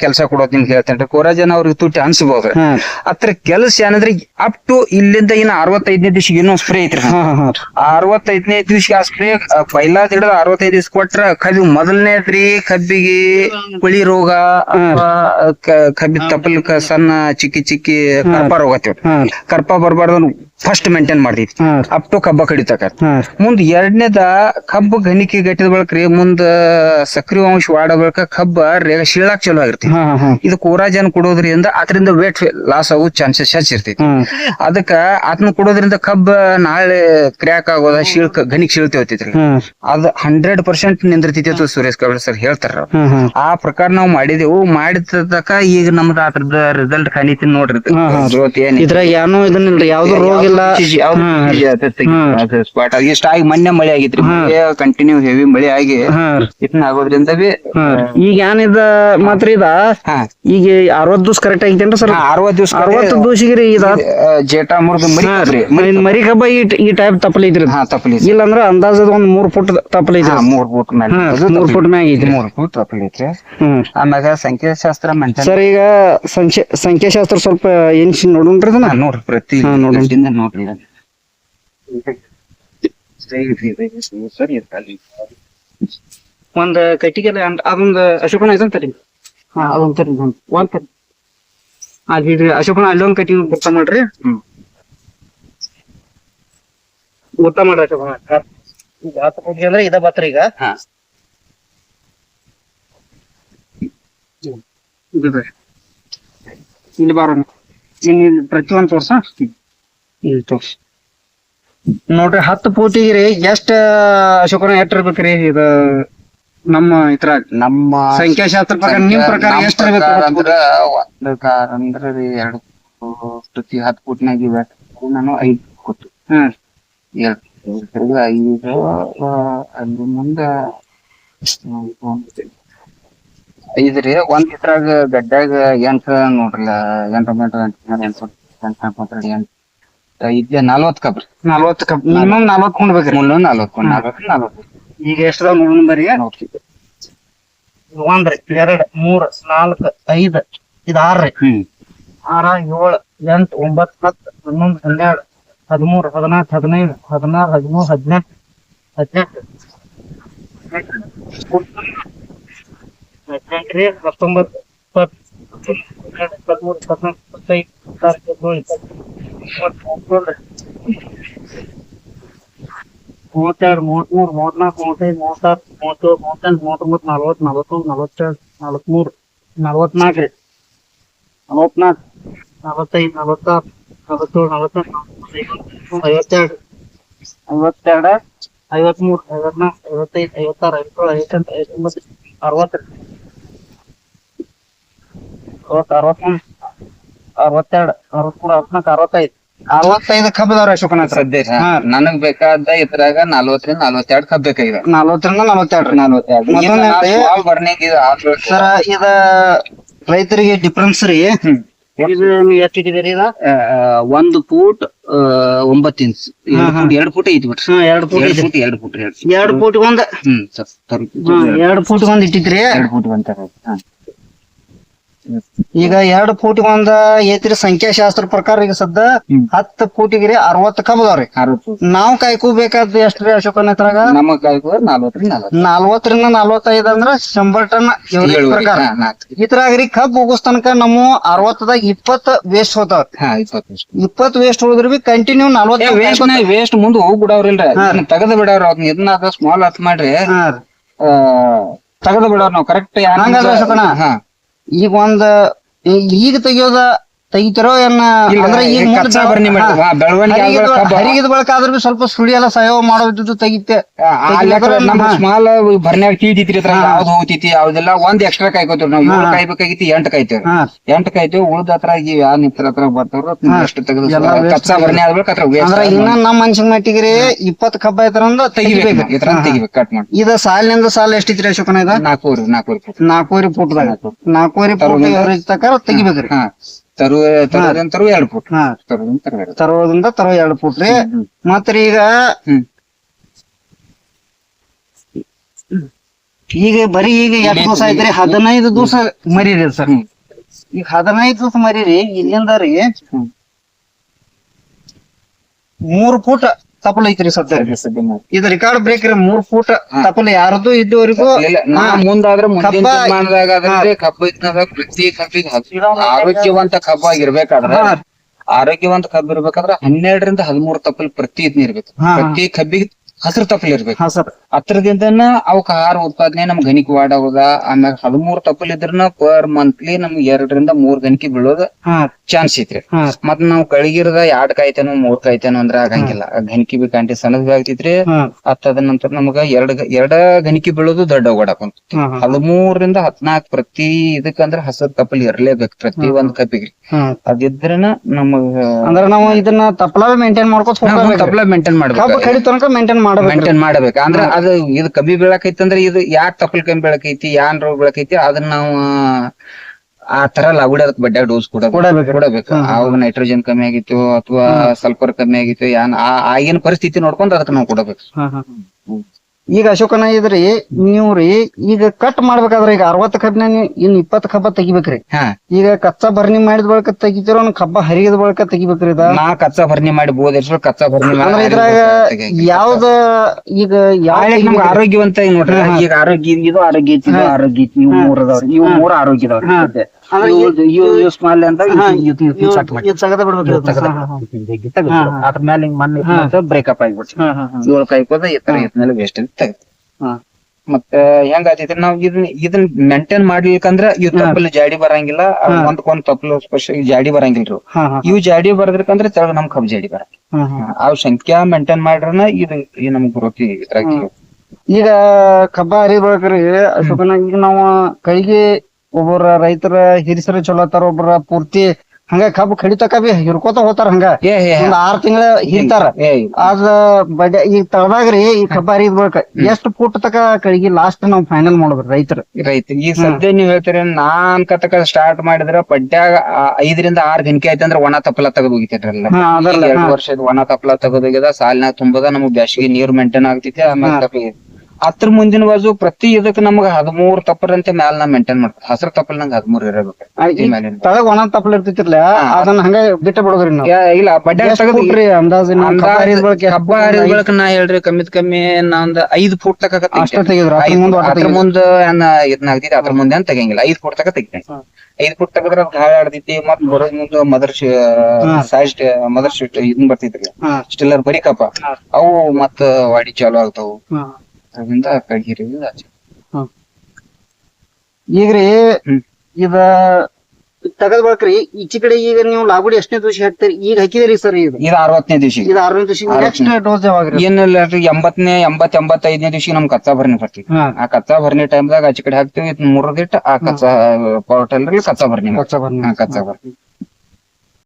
ಕೆಲಸ ಕೊಡೋದ್ ನಿಮ್ಗೆ ಹೇಳ್ತೇನೆ ಕೋರಾಜನ್ ಅವ್ರಿಗೆ ತುಟ್ಟಿ ಅನ್ಸಬಹುದು ಅತ್ರ ಕೆಲಸ ಏನಂದ್ರೆ ಅಪ್ ಟು ಇಲ್ಲಿಂದ ಇನ್ನ ಅರವತ್ತೈದನೇ ದಿವಸ ಇನ್ನೊಂದ್ ಸ್ಪ್ರೇ ಐತ್ರಿ. ಅರವತ್ತೈದನೇ ದಿವಸ ಆ ಸ್ಪ್ರೇ ಪೈಲಾ ಹಿಡಿದ ಅರವತ್ತೈದು ದಿವಸ ಕೊಟ್ರ ಕಬ್ಬಿ ಮೊದಲನೇದ್ರಿ ಕಬ್ಬಿಗೆ ಕುಳಿ ರೋಗ ಕಬ್ಬಿ ತಪ್ಪಲ್ಕ ಸಣ್ಣ ಚಿಕ್ಕಿ ಚಿಕ್ಕಿ ಕರ್ಪ ರೋಗ ಕರ್ಪ ಬರ್ಬಾರ್ದು ಫಸ್ಟ್ ಮೇಂಟೈನ್ ಮಾಡ್ತೈತಿ ಅಪ್ ಟು ಕಬ್ಬ ಕಡಿತಕ. ಮುಂದ್ ಎರಡನೇದ ಕಬ್ಬ ಗಣಿಕೆ ಗಟ್ಟಿದ ಬಳಕ್ರಿ ಮುಂದ ಸಕ್ರಿಯ ಅಂಶ ವಾಡ ಬಳಕ ಕಬ್ಬ ರೇಗ ಶೀಳಾಕ್ ಚಲೋ ಆಗಿರ್ತಿ. ಇದು ಕೋರಾಜನ್ ಕೊಡೋದ್ರಿಂದ ಅದರಿಂದ ವೇಟ್ ಲಾಸ್ ಆಗೋ ಚಾನ್ಸಸ್ ಹೆಚ್ಚ ಇರ್ತೈತಿ. ಅದಕ್ಕ ಅದನ್ನ ಕೊಡೋದ್ರಿಂದ ಕಬ್ಬ ನಾಳೆ ಕ್ರ್ಯಾಕ್ ಆಗೋದ ಶೀಳ್ಕ ಗಣಿಕ್ ಶೀಳ್ತಿ ಹೋಗ್ತೈತ್ರಿ. ಅದ ಹಂಡ್ರೆಡ್ ಪರ್ಸೆಂಟ್ ನಿಂದಿರ್ತೈತಿ ಅಥವಾ ಸುರೇಶ್ ಕಬಲ್ ಸರ್ ಹೇಳ್ತಾರ ಆ ಪ್ರಕಾರ ನಾವು ಮಾಡಿದೆವು. ತಕ ಈಗ ನಮ್ದು ಅದ್ರದ ರಿಸಲ್ಟ್ ಕಾಣಿತೀನಿ ನೋಡ್ರಿ. ಇದ್ರಾಗ ಏನೋ ಇದನ್ನಿಲ್ರಿ ಯಾವ್ದು ರೋಗ ಇಲ್ಲ. ಸ್ಪಾಟ್ ಇಷ್ಟ ಆಗಿ ಮೊನ್ನೆ ಮಳೆ ಆಗಿತ್ರಿ ಕಂಟಿನ್ಯೂ ಹೆವಿ ಮಳೆ ಆಗಿ ಇದನ್ನ ಆಗೋದ್ರಿಂದ ಬಿ ಈಗ ಏನಿದ ಮಾತ್ರ ಇದ? ಈಗ ಅರವತ್ ದಿವಸ ಕರೆಕ್ಟ್ ಆಗಿತ್ತೇನ್ರಿ ಸರ್? ಅರವತ್ ದಿವಸ ಅರವತ್ತು ದಿವಸಿಗೆ ಇದ ಜೇಟ ಮುರಿದು ಮರಿ. ಮರಿ ಕಬ್ಬ ಈ ಈ ಟೈಪ್ ತಪ್ಪಲೈತ್ರಿ ಹಾ ತಪ್ಪಲಿ ಇಲ್ಲಂದ್ರ ಅಂದಾಜ್ ಒಂದ್ ಮೂರ್ ಫುಟ್ ತಪ್ಪಲೈತ್ರಿ ಐತ್ರಿ ಮೂರ್ ಫುಟ್ ಮ್ಯಾಗ ಮೂರ್ ತಪ್ಪಲಿ. ಫುಟ್ ಮ್ಯಾಗ ಐತ್ರಿ. ಮೂರ್ ಫುಟ್ ತಪ್ಪಲಿ ಐತ್ರಿ. ಆಮ್ಯಾಗ ಸಂಖ್ಯಾಶಾಸ್ತ್ರ ಸರ್ ಈಗ ಸಂಖ್ಯೆ ಸಂಖ್ಯಾಶಾಸ್ತ್ರ ಸ್ವಲ್ಪ ಏನ್ ನೋಡೋಣ್ರಿ ಅದನ್ನ? ನೋಡ್ರಿ ಪ್ರತಿ ನೋಡಿ ನೋಡೋಣ. ನೋಡ್ರಿ. ಒಂದ್ ಕಟ್ಟಿಗೆಲ್ಲ ಅದೊಂದ್ ಅಶೋಕನ ಐತಂತರಿ ಹಾ ಅದೊಂದ್ ತರಿ ಒಂದ್ ಒಂದ್ ತರಿ ಅದ್ ಅಶೋಕನ ಅಲ್ಲೊಂದ್ ಕಟ್ಟಿಗೆ ಗೊತ್ತ ಮಾಡ್ರಿ. ಗೊತ್ತ ಮಾಡ್ರಿ ಅಶೋಕನ ಅಂದ್ರೆ ಇದ ಬತ್ರಿ ಈಗ. ಇಲ್ಲಿ ಬಾರೋಣ ಇನ್ನ ಪ್ರತಿ ಪ್ರತಿಯೊಂದ್ ಇಲ್ಲಿ ತೋರ್ಸ ನೋಡ್ರಿ ಹತ್ತು ಪೂತಿಗೆ ರೀ ಎಷ್ಟ ಶುಕ್ರ ಎಷ್ಟ್ ಇರ್ಬೇಕ್ರಿ ಇದು ನಮ್ಮ ಇದ್ರಾಗ ನಮ್ಮ ಸಂಖ್ಯಾಶಾಸ್ತ್ರ ಪ್ರಕಾರ ನಿಮ್ ಪ್ರಕಾರ ಎಷ್ಟ್ ಇರ್ಬೇಕು ಅಂದ್ರ ಒಂದ್ ಕಾರ್ ಅಂದ್ರ ರೀ ಎರಡು ಪ್ರತಿ ಹತ್ತು ಫೂಟ್ನಾಗ ಇವೆ. ನಾನು ಐದ್ ಹ್ಮ್. ಎರಡು ಐದು ಅಲ್ಲಿ ಮುಂದ ರೀ ಒಂದ್ ಇದ್ರಾಗ ಗಡ್ಡಾಗ ಎಂಟ ನೋಡ್ರಲ್ಲ ಎಂಟು ಎಂಟು ಎಂಟು ಎಂಟು ಎಂಟು ಎಂಟು ಐದ್ ನಲ್ವತ್ ಕಪ್ ನಲ್ವತ್ತು ಕಪ್ ಮಿನಿಮಮ್ ನಲ್ವತ್ತು ಕೊಂಡ್ಬೇಕ್ರಿ ಮುನ್ನೂರ ನಲ್ವತ್ ನಲ್ವತ್ತು ಈಗ ಎಷ್ಟದ ನೋಡೋಣ ಬರೀ ನೋಡ್ತೀವಿ ಒಂದ್ರಿ ಎರಡ್ ಮೂರ್ ನಾಲ್ಕ್ ಐದ್ ಇದ್ ಆರ್ರಿ. ಆರ ಏಳ್ ಎಂಟ್ ಒಂಬತ್ ಹತ್ತ್ ಹನ್ನೊಂದ್ ಹನ್ನೆರಡ್ ಹದಿಮೂರ್ ಹದಿನಾಲ್ಕ್ ಹದಿನೈದು ಹದಿನಾರು ಹದಿಮೂರ್ ಹದಿನೆಂಟ್ ಹದಿನೆಂಟ್. ಹದಿನೆಂಟ್ರಿ ಹತ್ತೊಂಬತ್ ಇಪ್ಪತ್ ಇಪ್ಪತ್ತೆರಡ್ ಇಪ್ಪತ್ಮೂರ್ ಇಪ್ಪತ್ನಾಲ್ಕ್ ಇಪ್ಪತ್ತೈದ್ ಇಪ್ಪತ್ತಾರು ಇಪ್ಪತ್ತೇಳು ಇಪ್ಪತ್ತೆಂಟು ಮೂವತ್ತೆರಡು ಮೂವತ್ಮೂರು ಮೂವತ್ನಾಲ್ಕು ಮೂವತ್ತೈದು ಮೂವತ್ತಾರು ಮೂವತ್ತೇಳು ಮೂವತ್ತೆಂಟು ಮೂವತ್ತೊಂಬತ್ತು ನಲವತ್ತು ನಲವತ್ತೊಂದು ನಲವತ್ತೆರಡು ನಲವತ್ಮೂರು ನಲವತ್ನಾಲ್ಕು ರೀ. ನಲವತ್ನಾಲ್ಕು ನಲವತ್ತೈದು ನಲವತ್ತಾರು ನಲವತ್ತೇಳು ನಲವತ್ತೆಂಟು ಐವತ್ತೆರಡು ಐವತ್ತೆರಡು ಐವತ್ಮೂರು ಐವತ್ನಾಲ್ಕು ಐವತ್ತೈದು ಐವತ್ತಾರು ಐವತ್ತೇಳು ಐವತ್ತೆಂಟು ಐವತ್ತೊಂಬತ್ತು ಅರವತ್ತು ಅರವತ್ತು ಅರವತ್ತೊಂದು ಅರವತ್ತೆರಡು ಅರವತ್ಮೂರು ಅರವತ್ನಾಲ್ಕು ಅರವತ್ತೈದು. ಅರವತ್ತೈದು ಕಬ್ಬದವ್ರ ಅಶೋಕನ ಸದ್ಯ ನನಗ್ ಬೇಕಾದ ಇದ್ರಾಗ ನಲ್ವತ್ತರಿಂದ ನಲ್ವತ್ತೆರಡು ಕಬ್ಬ ಬೇಕಾಗಿದೆ ನಲ್ವತ್ತರಿಂದ ನಲ್ವತ್ತೆರಡು. ನಲ್ವತ್ತೆರಡು? ಬರ್ನಿಂಗ್ ಇದು ಸರ ಇದ ರೈತರಿಗೆ ಡಿಫ್ರೆನ್ಸ್ ರೀ. ಎಷ್ಟು ಇಟ್ಟಿದ್ದೀರಿ ಆ, ಆ, ಒಂದು ಫೂಟ್ ಒಂಬತ್ತು ಇಂಚ್. ಎರಡು ಫೂಟ್ ಐತಿ ಬಿಟ್ರಿ ಎರಡ್ ಫೂಟ್ ಎರಡು ಫೂಟ್ ಎರಡು ಫೂಟ್ ಎರಡು ಫೂಟ್. ಒಂದ್. ಎರಡ್ ಫೂಟ್ ಒಂದ್ ಇಟ್ಟಿದ್ರಿ. ಎರಡು ಫೂಟ್ ಒಂದ್. ಈಗ ಎರಡ್ ಫೂಟ್ ಒಂದ ಐತ್ರಿ ಸಂಖ್ಯಾಶಾಸ್ತ್ರ ಪ್ರಕಾರ ಈಗ ಸದ್ದ. ಹತ್ತು ಫೂಟಿಗೆ ರೀ ಅರವತ್ತು ಕಬ್ಬದವ್ರಿ ಅರವತ್ತು. ನಾವ್ ಕಾಯ್ಕೋಬೇಕಾದ್ ಎಷ್ಟ್ರಿ ಅಶೋಕನ ಹತ್ರಾಗ? ನಮಗ್ ಕಾಯ್ಕೋ ನಲ್ವತ್ತರಿಂದ ನಲ್ವತ್ತು. ನಲ್ವತ್ತರಿಂದ ನಲ್ವತ್ತೈದ್ ಅಂದ್ರ ಶಂಬರ್ ಟನ್ ಪ್ರಕಾರ. ಹಾ, ನಾಲ್ಕು. ಇದ್ರಾಗ ರೀ ಕಬ್ಬ್ ಹೋಗೋಸ್ ತನಕ ನಮ್ಮ ಅರವತ್ತದಾಗ ಇಪ್ಪತ್ ವೇಸ್ಟ್ ಹೋತಾವ ಹಾ ಇಪ್ಪತ್ತು ಇಪ್ಪತ್ ವೇಸ್ಟ್ ಹೋದ್ರ ಬಿ ಕಂಟಿನ್ಯೂ ನಲ್ವತ್ತ ವೇಸ್ಟ್ ವೇಸ್ಟ್ ಮುಂದ್ ಹೋಗ್ ಬಿಡವ್ರಿಲ್ರಿ. ಅದನ್ನ ತೆಗದ್ ಬಿಡವ್ರ ಅದನ್ನ ಇದನ್ನ ಸ್ಮಾಲ್ ಹತ್ ಮಾಡ್ರಿ. ತೆಗದ್ ಬಿಡವ್ರ ನಾವ್ ಕರೆಕ್ಟ್ ಹಂಗಾದ್ರೆ ಈಗ ಒಂದ್ ಈಗ ತೆಗಿಯೋದ ತೆಗಿತಾರೋ ಏನ ಅಂದ್ರೆ ಈಗ ಕಚ್ಚಾ ಬೆಳವಣಿಗೆ ಆಗುವ ಕಬ್ಬ. ಹರಿಗಿದ ಬಳಕ ಆದ್ರೂ ಸ್ವಲ್ಪ ಸುಳಿ ಎಲ್ಲ ಸಹಾಯ ಮಾಡೋದಿದ್ದು ತೆಗಿತೆ ನಮ್ಮ ಸ್ಮಾಲ್ ಬರ್ನ್ಯಾಗ ಕೀತಿತ್ರಿ ಇದ್ರ ಯಾವ್ದು ಹೋಗ್ತೈತಿ ಯಾವ್ದೆಲ್ಲ ಒಂದ್ ಎಕ್ಸ್ಟ್ರಾ ಕಾಯ್ಕೋತೀವಿ ನಾವು. ಏಳು ಕಾಯ್ಬೇಕಾಗಿತ್ತು ಎಂಟು ಕಾಯ್ತೇವೆ ಹಾ. ಎಂಟ್ ಕಾಯ್ತೇವ್ ಉಳ್ದ ಹತ್ರ ಈ ಯಾ ನಿತ್ರ ಹತ್ರ ಬರ್ತಾವ್ರ ಅಷ್ಟು ತೆಗೆದು ಎಲ್ಲ waste ಕಚ್ಚಾ ಬರ್ನಿ ಆದ್ಬೇಕು ಅದ್ರ ಅಂದ್ರ ಇನ್ನ ನಮ್ಮ ಮನ್ಸಿನ ಮಟ್ಟಿಗೆ ರೀ ಇಪ್ಪತ್ ಕಬ್ಬ ಐತರಂದ್ರ ತೆಗಿಬೇಕು ತೆಗಿಬೇಕು. ಇದ್ರ ತೆಗಿಬೇಕು ಕಟ್ ಮಾಡಿ. ಇದ ಸಾಲಿನಿಂದ ಸಾಲ ಎಷ್ಟಿತ್ರಿ ಅಶೋಕನ ಇದ? ನಾಲ್ಕೂವರೆ ನಾಲ್ಕೂವರೆ ಫುಟ್. ನಾಲ್ಕೂವರೆ ಫುಟ್ದಾಗ. ನಾಲ್ಕೂವರೆ ಫುಟ್ ತಕ ತೆಗಿಬೇಕ್ರಿ. ಹಾ. ತರು ತರುವುದಂತ ತರುವ ಎರಡು ಫೂಟ್. ಹಾ. ತರುವುದಂತ ತರು ಎರಡು ಎರಡು ಫುಟ್ ರೀ. ಮತ್ರಿ ಈಗ ಹ್ಮ್. ಈಗ ಬರೀ ಈಗ ಎಷ್ಟು ದಿವಸ ಐತ್ರಿ ಹದಿನೈದು ದಿವಸ ಮರೀರಿ ಸರ್. ಈಗ ಹದಿನೈದು ದಿವಸ ಮರೀರಿ. ಇಲ್ಲಿಂದ ರೀ ಮೂರ್ ಫೂಟ್ ತಪ್ಪಲ ಐತ್ರಿ ಸದ್ಯ. ಇದು ರೆಕಾರ್ಡ್ ಬ್ರೇಕ್ ರೀ ಮೂರ್ ಫೂಟ್ ತಪಲ ಯಾರದು ಇದ್ದವರಿಗೂ ಇಲ್ಲ ನಾ ಮುಂದಾದ್ರೆ ಮುಂದಿನ ಕಬ್ಬ- ಇದ್ದಾಗ ಪ್ರತಿ ಕಬ್ಬಿಗೆ ಆರೋಗ್ಯವಂತ ಕಬ್ಬು ಆಗಿರ್ಬೇಕಾದ್ರೆ ಹಾ. ಆರೋಗ್ಯವಂತ ಕಬ್ಬು ಇರ್ಬೇಕಾದ್ರೆ ಹನ್ನೆರಡರಿಂದ ಹದಿಮೂರು ತಪಲ್ ಪ್ರತಿ ಇದ್ನ ಇರ್ಬೇಕು. ಪ್ರತಿ ಕಬ್ಬಿಗೆ ಹಸಿರು ತಪ್ಪಲ್ ಇರ್ಬೇಕು. ಹಾ ಸರ್. ಹತ್ರದಿಂದನ ಅವಕ್ ಆಹಾರ ಉತ್ಪಾದನೆ ನಮ್ ಗಣಿಕ ವಾಡೋದ ಆಮ್ಯಾಗ ಹದಿಮೂರ್ ತಪ್ಪಲ್ ಇದ್ರನ ಪರ್ ಮಂತ್ಲಿ ನಮ್ಗೆ ಎರಡರಿಂದ ಮೂರ್ ಗಣಿಕೆ ಬೀಳೋದ ಚಾನ್ಸ್ ಐತ್ರಿ. ಹಾ. ಮತ್ ನಾವ್ ಕಳಗಿರದ ಎರಡ್ ಕಾಯ್ತೇನೋ ಮೂರ್ ಕಾಯ್ತೇನೋ ಅಂದ್ರ ಆಗಂಗಿಲ್ಲ. ಗಣಿಕೆ ಬಿ ಕಂಟಿ ಸಣ್ಣದ್ ಬಿ ಆಗ್ತೈತ್ರಿ. ಹಾ. ಅತ್ತದ ನಂತರ ನಮಗ ಎರಡ್ ಗ- ಎರಡ ಗಣಿಕೆ ಬೀಳೋದು ದೊಡ್ಡ ಓಡಾಕೊಂತ ಹಾ ಹಾ. ಹದಿಮೂರರಿಂದ ಹದ್ನಾಲ್ಕ್ ಪ್ರತಿ ಇದಕ್ಕಂದ್ರ ಹಸಿರು ತಪ್ಪಲ್ ಇರ್ಲೇಬೇಕು ಪ್ರತಿ ಒಂದ್ ಕಪ್ಪಿಗೆ. ಹಾ. ಅದಿದ್ರನ ನಮಗ ಅಂದ್ರ ನಾವು ಇದನ್ನ ತಪ್ಪಲ ಮೇಂಟೈನ್ ಮಾಡ್ಕೊತ ಹೋಗ್ಬೇಕು ತಪ್ಪಲ ಮೇಂಟೈನ್ ಮಾಡ್ಬೇಕು ಕಡಿ ತನಕ ಮೇಂಟೈನ್ ಮಾಡ್ಬೇಕು. ಮೇಂಟೈನ್ ಮಾಡಬೇಕು. ಅಂದ್ರ ಅದು ಇದು ಕಮ್ಮಿ ಬೀಳಕೈತಿ ಅಂದ್ರೆ ಇದು ಯಾಕ್ ತಪ್ಪಲ್ ಕಮ್ಮಿ ಬೆಳಕೈತಿ ಯಾನ್ ರೋಗ ಬೆಳಕೈತಿ ಅದನ್ನ ನಾವು ಆ ತರ ಲಗುಡಿ ಅದಕ್ಕೆ ಬಡ್ಡ ಡೋಸ್ ಕೊಡಬೇಕು. ಕೊಡಬೇಕು. ಕೊಡಬೇಕು ಅವಾಗ ನೈಟ್ರೋಜನ್ ಕಮ್ಮಿ ಆಗಿತ್ತು ಅಥವಾ ಸಲ್ಫರ್ ಕಮ್ಮಿ ಆಗಿತ್ತು ಯಾನ್ ಆ- ಆಗಿನ ಪರಿಸ್ಥಿತಿ ನೋಡ್ಕೊಂಡು ಅದಕ್ಕೆ ನಾವು ಕೊಡಬೇಕು. ಹಾ, ಹಾ. ಈಗ ಅಶೋಕನ ಇದ್ರಿ ನೀವು ರೀ ಈಗ ಕಟ್ ಮಾಡ್ಬೇಕಾದ್ರೆ ಈಗ ಅರವತ್ತು ಕಬ್ಬಿನ ಇನ್ ಇಪ್ಪತ್ತು ಕಬ್ಬ ತೆಗಿಬೇಕ್ರಿ. ಈಗ ಕಚ್ಚಾ ಭರಣಿ ಮಾಡಿದ ಬಳಿಕ ತೆಗಿತಿರೋ ಕಬ್ಬ ಹರಿಯದ ಬಳಿಕ ತೆಗಿಬೇಕ್ರಿ ಇದ ನಾ ಕಚ್ಚಾ ಭರಣಿ ಮಾಡಿ ಬೋದಿರ್ಸು ಕಚ್ಚಾ ಭರಣಿ ಇದ್ರಾಗ ಯಾವ್ದ ಈಗ ಯಾವ ಆರೋಗ್ಯವಂತ ನೋಡ್ರಿ. ಈಗ ಆರೋಗ್ಯ ಇದು ಆರೋಗ್ಯ ಐತಿ ಇದು ಆರೋಗ್ಯ ಐತಿ. ಇವು ಮೂರ್ ಅದಾವ್ರಿ. ಇವು ಮೂರ್ ಆರೋಗ್ಯ ಇವು ಇವು ಸ್ಮಾಲ್ ಅಂತ. ಅದ್ರ ಮೇಲೆ ಹಿಂಗ್ ಮಣ್ಣು ಬ್ರೇಕಪ್ ಹಾ. ಏಳು ಕಾಯ್ಕೋದ ಈ ತರ ಎತ್ಮೇಲೆ ವೇಸ್ಟ್ ಅಂತ ಹಾ. ಮತ್ತ ಹೆಂಗ ಆತೈತಿ ನಾವ್ ಇದನ್ನ ಇದನ್ನ ಮೇಂಟೈನ್ ಮಾಡ್ಲಿಕ್ಕಂದ್ರ ಇವ್ ತಪ್ಪಲ್ ಜಾಡಿ ಬರಂಗಿಲ್ಲ. ಒಂದ್ಕೊಂದ್ ತಪ್ಪಲು ಸ್ಪರ್ಶ ಜಾಡಿ ಬರಂಗಿಲ್ರಿ ಇವ್ ಜಾಡಿ ಬರದ್ರಕಂದ್ರ ತೆಳಗ್ ನಮ್ ಕಬ್ ಜಾಡಿ ಬರ. ಅವ್ ಸಂಖ್ಯಾ ಮೇಂಟೈನ್ ಮಾಡ್ರನ ಇದು ಈ ನಮ್ಗ್ ಗ್ರೋತಿ ಈಗ ಕಬ್ಬ ಹರಿಬೇಕ್ರಿ ಅಶೋಕನ ಈಗ ನಾವು ಕೈಗೆ ಒಬ್ಬರ ರೈತರ ಹಿರಿಸರ ಚಲೋ ಒಬ್ಬರ ಪೂರ್ತಿ ಹಂಗ ಕಬ್ಬು ಕಡಿತಕ ಬಿ ಹಿರ್ಕೋತ ಹೋತಾರ ಹಂಗ. ಏ ಏ ಒಂದ್ ಆರ್ ತಿಂಗಳ ಹಿರ್ತಾರ ಏ ಅದ ಬಡ ಈಗ ತಳದಾಗ್ರಿ ಈ ಕಬ್ಬ ಹರಿಬೇಕ ಎಷ್ಟ್ ಫುಟ್ ತಕ ಕಡಿಗೆ ಲಾಸ್ಟ್ ನಾವ್ ಫೈನಲ್ ಮಾಡ್ಬೇಕ್ರಿ ರೈತರ. ರೈತ ಈಗ ಸದ್ಯ ನೀವ್ ಹೇಳ್ತೀರಿ ನಾನ್ ಕತಕ ಸ್ಟಾರ್ಟ್ ಮಾಡಿದ್ರ ಪಡ್ಯಾಗ ಆ ಐದರಿಂದ ಆರ್ ಗಂಟೆ ಆಯ್ತಂದ್ರ ಒಣ ತಪ್ಪಲ ತೆಗೆದು ಹೋಗಿತ್ತಲ್ಲ ಹಾ ಅದಲ್ಲ ಎರಡು ವರ್ಷದ ಒಣ ತಪ್ಪಲ ಹೋಗಿದ ಸಾಲಿನಾಗ ತುಂಬದ ನಮಗ್ ಬ್ಯಾಸಿಗೆ ನೀರ್ ಮೇಂಟೈನ್ ಆಗ್ತೈತಿ ಆಮೇಲೆ ಅದ್ರ ಮುಂದಿನ ಬಾಜು ಪ್ರತಿ ಇದಕ್ ನಮಗ ಹದಿಮೂರ್ ತಪ್ಪರಂತೆ ಮ್ಯಾಲ ನಾ ಮೇಂಟೈನ್ ಮಾಡ್ತೀವಿ. ಹಸಿರು ತಪ್ಪಲ್ ನಂಗೆ ಹದಿಮೂರ್ ಇರಬೇಕು. ಮೇಲಿನ. ಒಣ ತಪ್ಪಲ್ ಇರ್ತಿತ್ತಿರ್ಲ ಅದನ್ನ ಹಂಗ ಬಿಟ್ಟ ಬಿಡೋದ್ರಿ ನಾವು. ಯಾ- ಇಲ್ಲ ಬಡ್ಡೆ ಎಷ್ಟ್ ತೆಗೆದು ಫುಟ್ ರೀ ಅಂದಾಜು ಹಬ್ಬ ಹರಿದ ಬಳಕ ನಾ ಹೇಳ್ರಿ ಕಮ್ಮಿ ಕಮ್ಮಿ ನಾ ಒಂದ್ ಐದ್ ಫೂಟ್ ತಕ ಅಷ್ಟ ತೆಗೆದ್ರ ಮುಂದ್ ಒಟ್ಟ ಅದ್ರ ಮುಂದ ಏನ್ ಇದನ್ನ ಆಗ್ತೈತಿ ಅದ್ರ ಮುಂದೆ ಏನ್ ತೆಗಿಯಂಗಿಲ್ಲ. ಐದ್ ಫೂಟ್ ತಕ ತೆಗಿತೇನೆ ಐದ್ ಫೂಟ್ ತೆಗದ್ರ ಗಾಳ ಆಡ್ತೈತಿ ಮತ್ ಬರೋದ್ ಮುಂದ ಮದರ್ ಸೈಜ್ ಮದರ್ ಶೀಟ್ ಇದನ್ ಬರ್ತೈತ್ರಿ. ಹಾ. ಸ್ಟಿಲ್ಲರ್ ಬರೀ ಕಪ್ಪ. ಅವು ಮತ್ತ ವಾಡಿ ಚಾಲು ಆಗ್ತಾವು. ಅದರಿಂದ ಕಡ್ಗಿರಿ ಈಗ್ರಿ ರೀ ಇದ ತಗದ್ ಬಳಕ್ರಿ ಈಚೆ ಕಡೆ ಈಗ ನೀವು ಲಾಗುಡಿ ಎಷ್ಟನೇ ದಿವಸ ಹಾಕ್ತೀರಿ? ಈಗ ಹಾಕಿದ್ರಿ ಸರ್ ಇದು ಇದು ಅರವತ್ತನೇ ದಿವಸ ಇದು ಆರನೇ ದಿವಸ ನೆಕ್ಸ್ಟ್ ಡೋಸ್ ಯಾವಾಗ ಏನಿಲ್ಲ ರೀ ಎಂಬತ್ತನೇ ಎಂಬತ್ ಎಂಬತ್ತೈದನೇ ದಿವಸ ನಮ್ ಕಚ್ಚಾ ಭರಣಿ ಬರ್ತೀವಿ ಆ ಕಚ್ಚಾ ಭರಣಿ ಟೈಮ್ದಾಗ ಆಚೆ ಕಡೆ ಹಾಕ್ತಿವಿ ಇದ್ ಮೂರದಿಟ್ಟು ಆ ಕಚ್ಚಾ ಪೋರ್ಟಲ್ ಕಚ್ಚಾ ಭರಣಿ. ಕಚ್ಚಾ ಹಾ, ಕಚ್ಚಾ ಭರಣಿ.